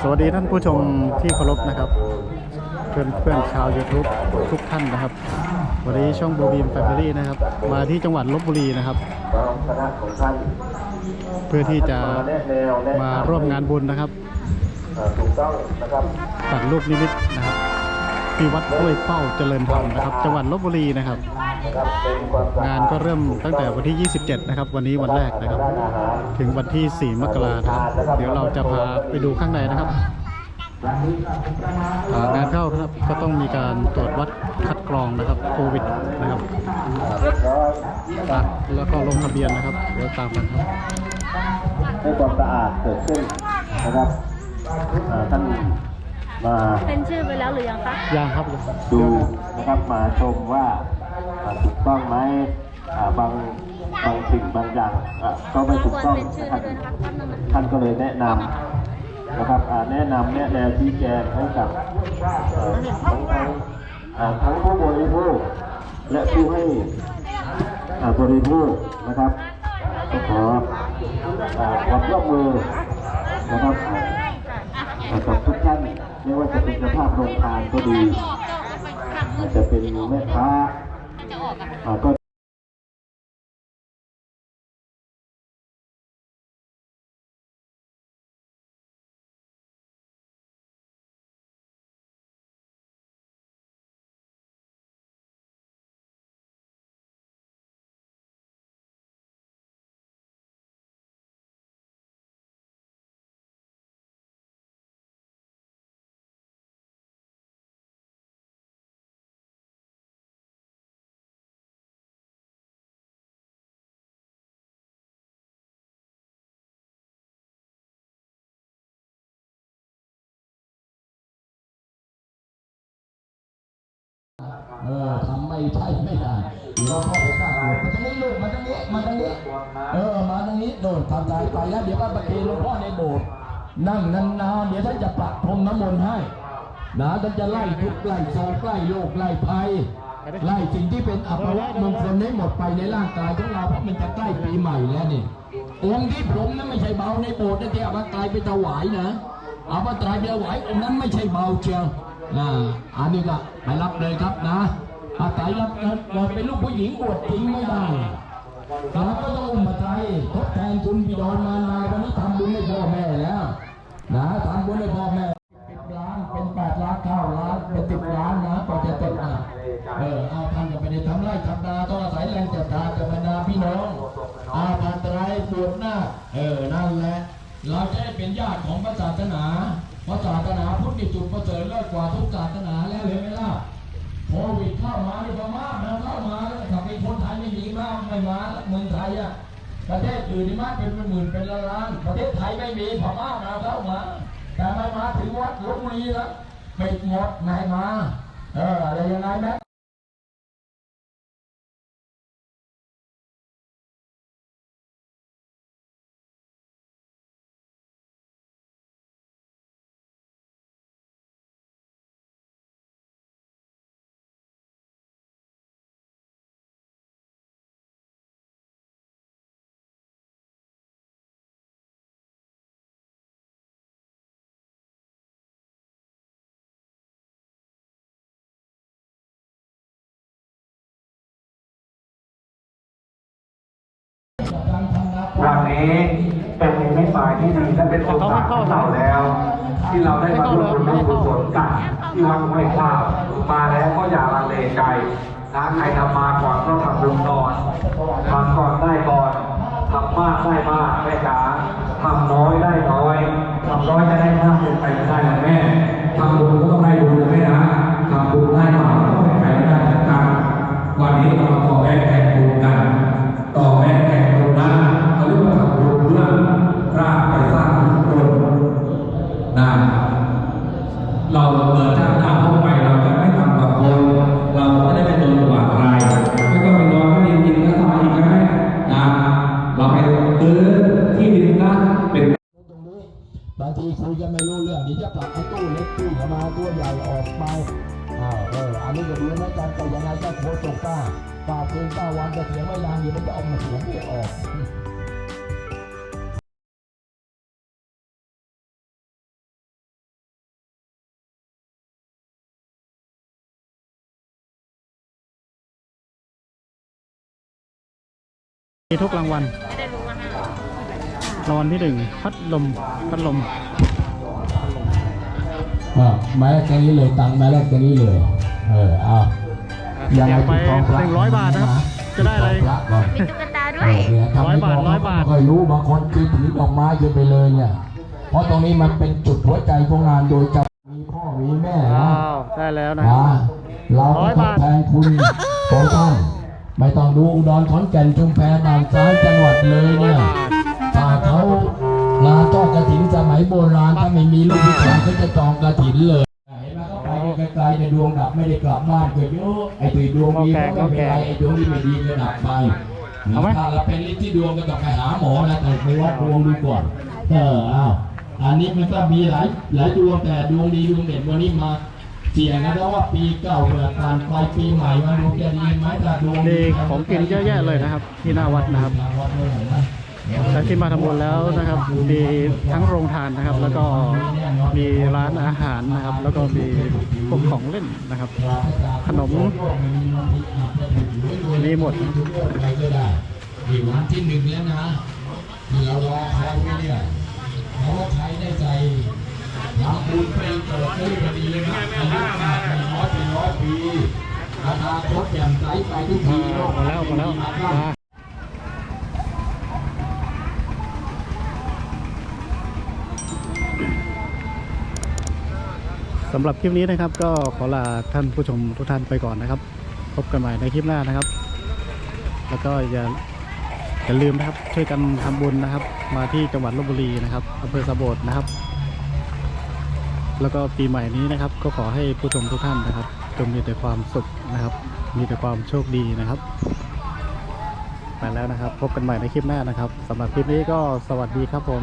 สวัสดีท่านผู้ชมที่เคารพนะครับ เพื่อนเพื่อนชาว YouTube ทุกท่านนะครับ วันนี้ช่องโบบีมแฟมิลี่นะครับ มาที่จังหวัดลบบุรีนะครับรองคณะของท่านเพื่อที่จะมาแนะแนวแนะนำมาร่วมงานบุญนะครับเอ่อถูกต้องนะครับตัดรูปนิมิตนะครับที่วัดห้วยเป้าเจริญธรรมนะครับ จังหวัดลบบุรีนะครับ นะครับเป็นความสะอดงานก็เริ่มตั้งแต่วันที่ 27 นะครับ วันนี้วันแรกนะครับด้านอาหารถึงวันที่ 4 มกราคมนะครับเดี๋ยวเราจะพาไปดูข้างในนะครับอ่างานเข้าครับก็ต้องมีการตรวจวัดคัดกรองนะครับโควิดนะครับเรียบร้อยอะแล้วก็ลงทะเบียนนะครับเดี๋ยวตามกันครับให้ความสะอาดเกิดขึ้นนะครับอ่าท่านมาเป็นชื่อไปแล้วหรือยังคะย่างครับดูนะครับมาชมว่าอ่า ถูกต้องไหมบางบางสิ่งบางอย่างก็ไม่ถูกต้องนชื่อท่านด้วยนะคะท่านนั้นท่านก็เลยแนะนำนะครับแนะนำแนะแนวชี้แจงให้กับทั้งทั้งผู้บริโภคและผู้ให้บริโภคนะครับก็ขอความร่วมมือนะครับกับทุกท่านไม่ว่าจะเป็นสภาพโรงทานก็ดีอาจจะเป็นแม่ค้า อ่าก็ เออทำไม่ใช่ไม่ได้เราพ่อไปสร้างโบมาตรงนี้ลูกมาตรงนี้มาตรงนี้เออมาตรงนี้โดดทำใจไปแล้วเดี๋ยวก็ไปเทหลวงพ่อในโบสถ์นั่งนานๆเดี๋ยวท่านจะประพรมน้ำมนต์ให้นะท่านจะไล่ทุกข์ไล่โศกไล่โรคไล่ภัยไล่สิ่งที่เป็นอัปวะมงคลให้หมดไปในร่างกายของเราเพราะมันจะใกล้ปีใหม่แล้วนี่องค์ที่ผมนั้นไม่ใช่เบาในโบสถ์นะที่เอามาไกลไปถวายนะเอามาตรายไปถวายองค์นั้นไม่ใช่เบาเชียว อ่าอันนี้ก็ไปรับเลยครับนะอาศัยรับเราเป็นลูกผู้หญิงบวชจริงไม่ได้เราก็ต้องอุ้มมาไทยทดแทนคุณบิดรมารดาวันนี้ทำบุญให้พ่อแม่แล้วนะทำบุญให้พ่อแม่เป็นล้านเป็นแปดล้านเก้าล้านเป็นสิบล้านนะกว่าจะเสร็จนะเออเอาทำกันไปในทำไร่ทำนาต้องอาศัยแรงจัดทาจากบรรดาพี่น้องอาภันตรายปวดหน้าเออนั่นแหละเราจะได้เป็นญาติของพระศาสนา เพราะศาสนาพุทธนี่จุดประเสริฐเลิศกว่าทุกศาสนาแล้วเห็นไหมล่ะโควิดเข้ามาในพม่านะเข้ามาแล้วถ้าเป็นคนไทยไม่มีมากไม่มาเมืองไทยอะประเทศอื่นนี่มากเป็นหมื่นเป็นล้านประเทศไทยไม่มีพม่ามาเข้ามา แต่ไม่มาถึงวัดลบบุรีแล้วปิดหมดนายมาเอออะไรยังไงแม่ วันนี้เป็นนิมิตหมายที่ดีและเป็นโอกาสของเราแล้ว ที่เราได้มาร่วมบุญกุศลกันที่วัดห้วยข้าวมาแล้วก็อย่าลังเลใจนะใครทำมาก่อนก็ทำบุญก่อนทำก่อนได้ก่อนทำมากได้มากแม่จ๋าทำน้อยได้น้อยทำน้อยจะได้ นะเราเกิดชาติหน้าพบไปเราจะไม่ทำกับคน เราไม่ได้เป็นตัวหวานใครไม่ต้องไปนอนไม่ดินกินก็ทำอีกนะแม่นะเราไปซื้อที่ดินนะเป็นบางทีคุยกันไม่รู้เรื่องเดี๋ยวจะปรับไอ้ตู้เล็กตู้เข้ามาตัวใหญ่ออกไปอ้าวเอออันนี้ก็ดีนะการแต่ยังไงก็โคตรกล้าป้าเกินป้าวันจะเถียงไม่นานเดี๋ยวมันจะออกมาเถียงไม่ออก มีทุกรางวัลไม่ได้รู้ว่าห้ารางวัลที่หนึ่งพัดลม พัดลมอ่าหมายเลขตัวนี้เลยตังค์หมายเลขตัวนี้เลย เออเอาเสียงไปหนึ่งร้อยบาทนะครับ จะได้อะไรพระก่อนมีตุ๊กตาด้เอวยอเนี่ยทำให้ร้อยบาทน้งร้อยบาทไม่ค่อยรู้บางคนคือถือดอกไม้เกินไปเลยเนี่ย เพราะตรงนี้มันเป็นจุดหัวใจของงานโดยจะมีพ่อมีแม่นะว้าวได้แล้วนะครับอ่าเราร้อยทบาดทแทนคุณของท่าน ไม่ต้องดูอุดรขอนแก่นชุมแพบางซ้ายจังหวัดเลยร้อยเนี่ยบาทถ้าเขาลาทอดกระถินสมัยโบราณถ้าไม่มีลูกผู้ชายเขาจะจองกระถินเลยเห็นไหมเขาไปไกลๆในดวงดับไม่ได้กลับบ้านเกิดเยอะไอ้ตีดวงดีก็ไม่เป็นไรไอ้ดวงที่ไม่ดีก็ดับไปเอาไหมถ้าเราเป็นฤทธิ์ที่ดวงก็ต้องไปหาหมอนะแต่ไปวัดดวงดูก่อนเอออ้าวอันนี้มันก็มีหลายหลายดวงแต่ดวงดีดวงเด่นวันนี้มา เสี่ยงนะเพราะว่าปีเก่าเปิดผ่านไปปีใหม่มาดวงจะดีไหมถ้าดวงมีของกินเยอะแยะเลยนะครับ ที่หน้าวัดนะครับใครที่มาทำบุญแล้วนะครับมีทั้งโรงทานนะครับ แล้วก็มีร้านอาหารนะครับ แล้วก็มีพวกของเล่นนะครับ ขนมมีหมดอะไรก็ได้มีวันที่หนึ่งแล้วนะที่เรารอคอยไว้เนี่ยเพราะว่าใครได้ใจ ทำบุญไปเกิดได้พอดีเลยนะอายุมากไปร้อยเป็นร้อยปีอนาคตอย่างใสไปทุกทีโลกมาแล้วมาแล้วมาสำหรับคลิปนี้นะครับ ก็ขอลาท่านผู้ชมทุกท่านไปก่อนนะครับ พบกันใหม่ในคลิปหน้านะครับ แล้วก็อย่าอย่าลืมนะครับช่วยกันทำบุญนะครับ มาที่จังหวัดลบบุรีนะครับอำเภอสะโบดนะครับ แล้วก็ปีใหม่นี้นะครับ ก็ขอให้ผู้ชมทุกท่านนะครับจงมีแต่ความสุขนะครับ มีแต่ความโชคดีนะครับไปแล้วนะครับ พบกันใหม่ในคลิปหน้านะครับสำหรับคลิปนี้ก็สวัสดีครับผม